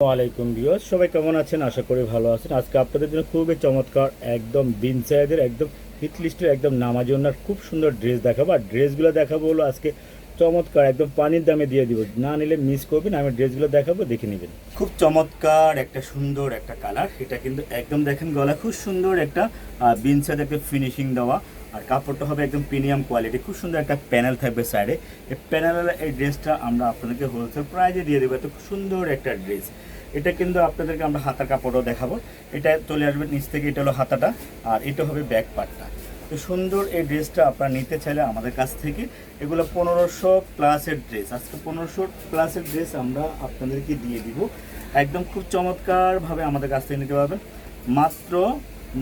ওয়ালাইকুম বিয়স সবাই কেমন আছেন? আশা করি ভালো আছেন। আজকে আপনাদের জন্য খুবই চমৎকার, একদম বিনসাইদের একদম হিট লিস্টের, একদম নামাজনার খুব সুন্দর ড্রেস দেখাবো। আর ড্রেসগুলো দেখাবো হলো আজকে চমৎকার, একদম পানির দামে দিয়ে দিব। না নিলে মিস করবেন, আমি ড্রেসগুলো দেখাবো, দেখে নেবেন। খুব চমৎকার, একটা সুন্দর একটা কালার এটা কিন্তু একদম দেখেন গলা খুব সুন্দর একটা বিনসাইড একটা ফিনিশিং দেওয়া। আর কাপড়টা হবে একদম প্রিমিয়াম কোয়ালিটি খুব সুন্দর একটা প্যানেল থাকবে সাইডে এই প্যানেলের এই ড্রেসটা আমরা আপনাদেরকে হোলসেল প্রাইজে দিয়ে দেবো। এত সুন্দর একটা ড্রেস এটা কিন্তু আপনাদেরকে আমরা হাতার কাপড়ও দেখাবো। এটা চলে আসবে নিচ থেকে, এটা হলো হাতাটা। আর এটা হবে ব্যাক পার্টটা তো সুন্দর এই ড্রেসটা আপনারা নিতে চাইলে আমাদের কাছ থেকে। এগুলো পনেরোশো প্লাসের ড্রেস। আজকে পনেরোশো প্লাসের ড্রেস আমরা আপনাদেরকে দিয়ে দিব। একদম খুব চমৎকারভাবে আমাদের কাছ থেকে নিতে পারবেন। মাত্র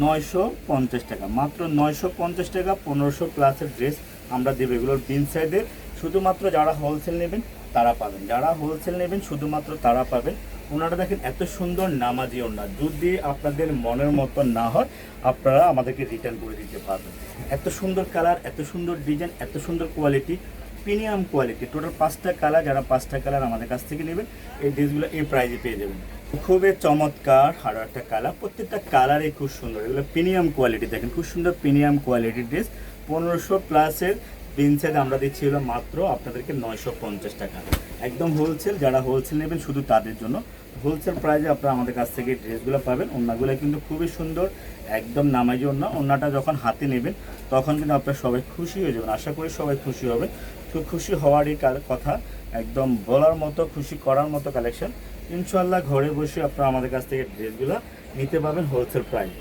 নয়শো পঞ্চাশ টাকা। মাত্র নয়শো পঞ্চাশ টাকা পনেরোশো প্লাসের ড্রেস আমরা দেবো এগুলোর বিন সাইডের শুধুমাত্র যারা হোলসেল নেবেন তারা পাবেন। যারা হোলসেল নেবেন, শুধুমাত্র তারা পাবেন। ওনারা দেখেন এত সুন্দর নামাজি ওনার। যদি আপনাদের মনের মতো না হয়, আপনারা আমাদেরকে রিটার্ন করে দিতে পারবেন। এত সুন্দর কালার এত সুন্দর ডিজাইন এত সুন্দর কোয়ালিটি প্রিমিয়াম কোয়ালিটি টোটাল পাঁচটা কালার যারা পাঁচটা কালার আমাদের কাছ থেকে নেবেন, এই ড্রেসগুলো এই প্রাইজে পেয়ে যাবেন। খুবই চমৎকার আরও একটা কালার প্রত্যেকটা কালারই খুব সুন্দর। এগুলো প্রিমিয়াম কোয়ালিটি দেখেন। খুব সুন্দর প্রিমিয়াম কোয়ালিটির ড্রেস পনেরোশো প্লাসের প্রিন্সের আমরা দিচ্ছি হলো মাত্র আপনাদেরকে নয়শো পঞ্চাশ টাকা। একদম হোলসেল যারা হোলসেল নেবেন শুধু তাদের জন্য। হোলসেল প্রাইজে আপনারা আমাদের কাছ থেকে ড্রেসগুলো পাবেন। ওনাগুলো কিন্তু খুবই সুন্দর, একদম নামাজি ওনা ওনাটা যখন হাতে নেবেন, তখন কিন্তু আপনারা সবাই খুশি হয়ে যাবেন। আশা করি সবাই খুশি হবে। তো খুশি হওয়ারই কথা, একদম বলার মতো, খুশি করার মতো কালেকশন ইনশাল্লাহ ঘরে বসে আপনারা আমাদের কাছ থেকে ড্রেসগুলো নিতে পারবেন হোলসেল প্রাইস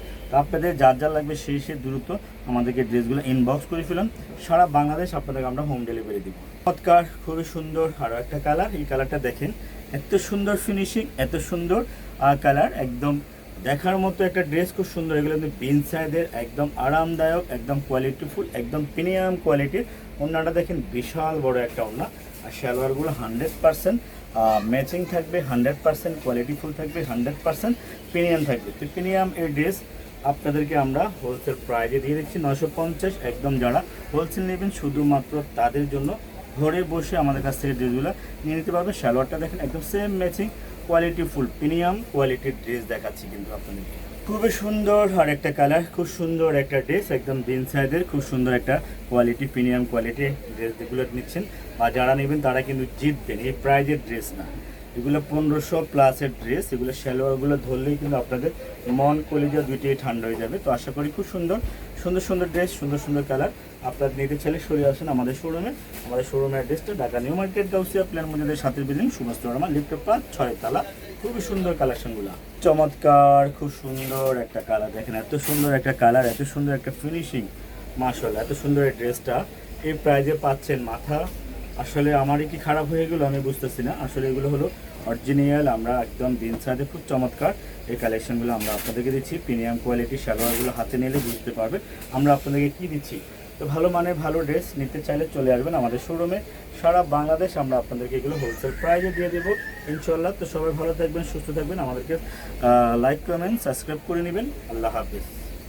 আপনাদের যার যার লাগবে সেই সেই দ্রুত আমাদেরকে ড্রেসগুলো ইনবক্স করে ফেলাম সারা বাংলাদেশ আপনাদেরকে আমরা হোম ডেলিভারি দিব। চমৎকার, খুবই সুন্দর আরও একটা কালার এই কালারটা দেখেন। এত সুন্দর ফিনিশিং এত সুন্দর কালার একদম দেখার মতো একটা ড্রেস খুব সুন্দর। এগুলো কিন্তু বিন সাইজের, একদম আরামদায়ক, একদম কোয়ালিটিফুল একদম প্রিমিয়াম কোয়ালিটির ওনাটা দেখেন বিশাল বড় একটা ওনা আর সালোয়ারগুলো হান্ড্রেড পার্সেন্ট ম্যাচিং থাকবে হান্ড্রেড পার্সেন্ট কোয়ালিটিফুল থাকবে হান্ড্রেড পার্সেন্ট প্রিমিয়াম থাকবে। তো প্রিমিয়াম এই ড্রেস আপনাদেরকে আমরা হোলসেল প্রাইজে দিয়ে দিচ্ছি। নশো পঞ্চাশ একদম যারা হোলসেল নেবেন, শুধুমাত্র তাদের জন্য ঘরে বসে আমাদের কাছ থেকে ড্রেসগুলো নিয়ে নিতে পারবেন সালোয়ারটা দেখেন একদম same matching quality full premium কোয়ালিটির ড্রেস দেখাচ্ছি কিন্তু আপনাদেরকে। খুবই সুন্দর আর একটা কালার খুব সুন্দর একটা ড্রেস একদম দিন সাইজের খুব সুন্দর একটা কোয়ালিটি প্রিমিয়াম কোয়ালিটি ড্রেস যেগুলো নিচ্ছেন। বা যারা নেবেন তারা কিন্তু জিতবেন, এই প্রাইজের ড্রেস না। এগুলো পনেরোশো প্লাসের ড্রেস এগুলো সালোয়ারগুলো ধরলেই কিন্তু আপনাদের মন কলিজা দুইটাই ঠান্ডা হয়ে যাবে। তো আশা করি খুব সুন্দর সুন্দর সুন্দর ড্রেস সুন্দর সুন্দর কালার আপনার নিতে চাইলে সরে আসেন আমাদের শোরুমে আমাদের শোরুমের অ্যাড্রেসটা ঢাকা নিউ মার্কেট, গাউসিয়া, প্ল্যান মধ্যে সাথে বিল্ডিং সুমস্ত আমার লিফ্ট পাঁচ ছয় তালা। খুবই সুন্দর কালেকশনগুলো চমৎকার, খুব সুন্দর একটা কালার দেখেন এত সুন্দর একটা কালার এত সুন্দর একটা ফিনিশিং মার্শাল এত সুন্দর এই ড্রেসটা এই প্রাইজে পাচ্ছেন মাথা আসলে আমারই কি খারাপ হয়ে গেলো আমি বুঝতেছি না। আসলে এগুলো হলো অরিজিনাল আমরা একদম দিন সাথে খুব চমৎকার এই কালেকশনগুলো আমরা আপনাদেরকে দিচ্ছি। প্রিমিয়াম কোয়ালিটির সালোয়ারগুলো হাতে নিলে বুঝতে পারবে আমরা আপনাদেরকে কি দিচ্ছি। তো ভালো মানের ভালো ড্রেস নিতে চাইলে চলে আসবেন আমাদের শোরুমে সারা বাংলাদেশ আমরা আপনাদেরকে এগুলো হোলসেল প্রাইজে দিয়ে দেবো। ইনশাল্লাহ তো সবাই ভালো থাকবেন, সুস্থ থাকবেন। আমাদেরকে লাইক কমেন্ট সাবস্ক্রাইব করে নেবেন। আল্লাহ হাফিজ।